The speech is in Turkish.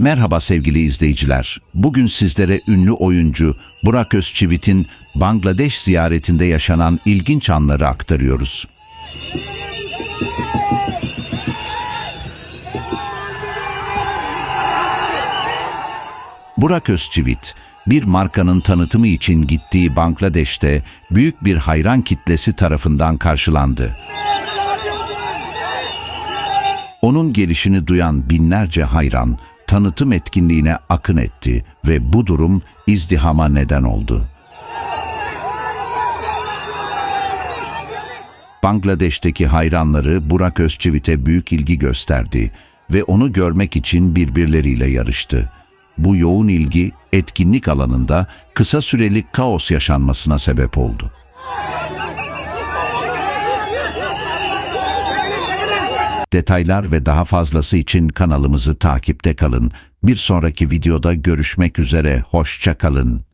Merhaba sevgili izleyiciler. Bugün sizlere ünlü oyuncu Burak Özçivit'in Bangladeş ziyaretinde yaşanan ilginç anları aktarıyoruz. Burak Özçivit, bir markanın tanıtımı için gittiği Bangladeş'te büyük bir hayran kitlesi tarafından karşılandı. Onun gelişini duyan binlerce hayran tanıtım etkinliğine akın etti ve bu durum izdihama neden oldu. Bangladeş'teki hayranları Burak Özçivit'e büyük ilgi gösterdi ve onu görmek için birbirleriyle yarıştı. Bu yoğun ilgi etkinlik alanında kısa süreli kaos yaşanmasına sebep oldu. Detaylar ve daha fazlası için kanalımızı takipte kalın. Bir sonraki videoda görüşmek üzere, hoşça kalın.